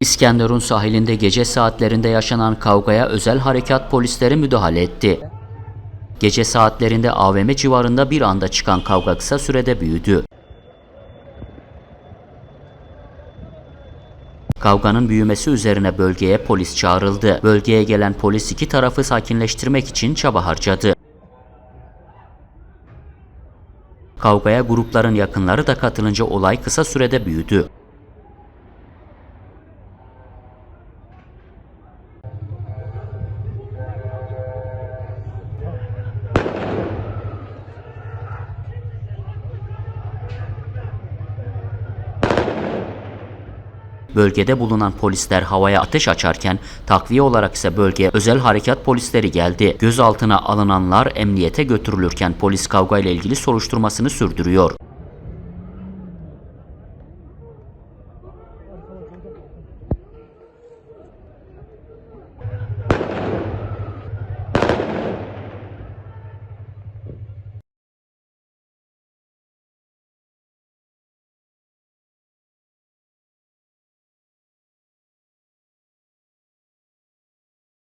İskenderun sahilinde gece saatlerinde yaşanan kavgaya özel harekat polisleri müdahale etti. Gece saatlerinde AVM civarında bir anda çıkan kavga kısa sürede büyüdü. Kavganın büyümesi üzerine bölgeye polis çağrıldı. Bölgeye gelen polis iki tarafı sakinleştirmek için çaba harcadı. Kavgaya grupların yakınları da katılınca olay kısa sürede büyüdü. Bölgede bulunan polisler havaya ateş açarken takviye olarak ise bölgeye özel harekat polisleri geldi. Gözaltına alınanlar emniyete götürülürken polis kavgayla ilgili soruşturmasını sürdürüyor.